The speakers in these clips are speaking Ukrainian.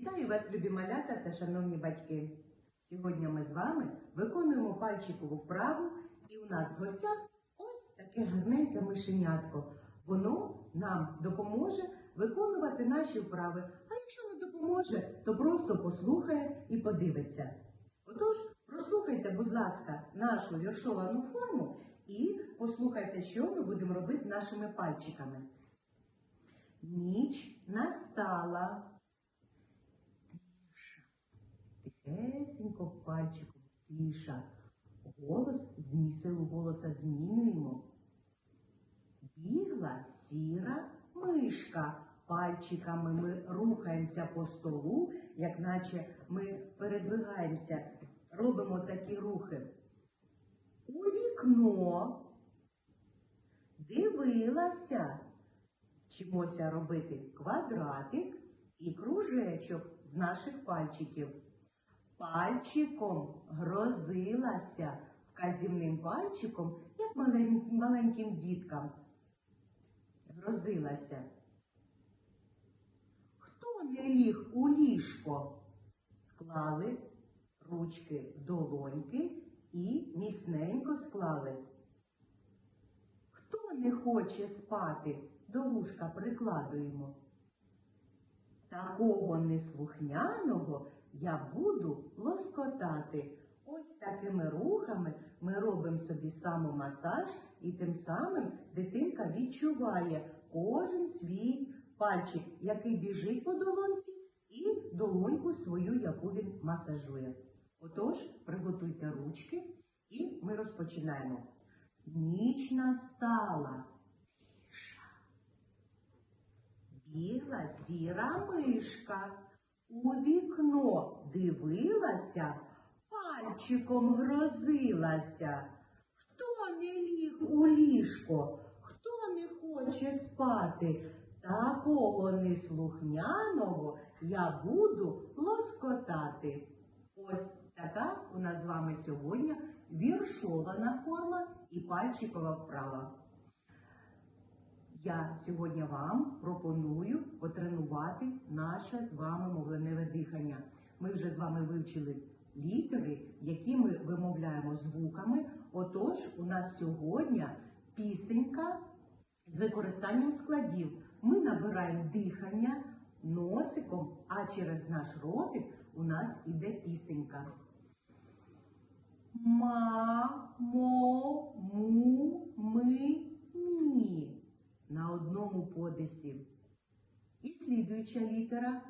Вітаю вас, любі малята та шановні батьки. Сьогодні ми з вами виконуємо пальчикову вправу, і у нас в гостях ось таке гарненьке мишенятко. Воно нам допоможе виконувати наші вправи. А якщо не допоможе, то просто послухає і подивиться. Отож, прослухайте, будь ласка, нашу віршовану форму і послухайте, що ми будемо робити з нашими пальчиками. Ніч настала. Тиша. Тихесенько пальчиком тиша. Голос змі силу голоса змінюємо. Бігла сіра мишка. Пальчиками ми рухаємося по столу, як наче ми передвигаємося, робимо такі рухи. У вікно дивилася, вчимося робити квадратик і кружечок з наших пальчиків. Пальчиком грозилася вказівним пальчиком, як малень- маленьким діткам. Грозилася. Хто не ліг у ліжко? Склали ручки в долоньки і міцненько склали. Хто не хоче спати, до вушка прикладуємо. Такого неслухняного я буду лоскотати. Ось такими рухами ми робимо собі самомасаж, і тим самим дитинка відчуває кожен свій пальчик, який біжить по долонці, і долоньку свою, яку він масажує. Отож, приготуйте ручки, і ми розпочинаємо. Ніч настала. Бігла сіра мишка, у вікно дивилася, пальчиком грозилася. Хто не ліг у ліжко, хто не хоче спати, такого неслухняного я буду лоскотати. Ось така у нас з вами сьогодні віршована форма і пальчикова вправа. Я сьогодні вам пропоную потренувати наше з вами мовленеве дихання. Ми вже з вами вивчили літери, які ми вимовляємо звуками. Отож, у нас сьогодні пісенька з використанням складів. Ми набираємо дихання носиком, а через наш ротик у нас іде пісенька. Ма, мо, му, ми, мі. На подисі. І слідуюча літера.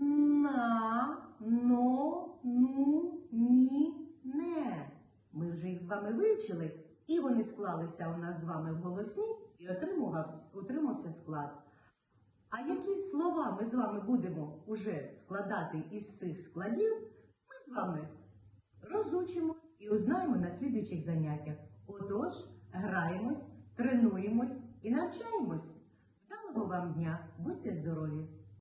На, но, ну, ні, не. Ми вже їх з вами вивчили, і вони склалися у нас з вами в голосні і отримався склад. А які слова ми з вами будемо уже складати із цих складів, ми з вами розучимо і узнаємо на слідуючих заняттях. Отож, граємось, тренуємось і навчаємось. Вдалого вам дня! Будьте здорові!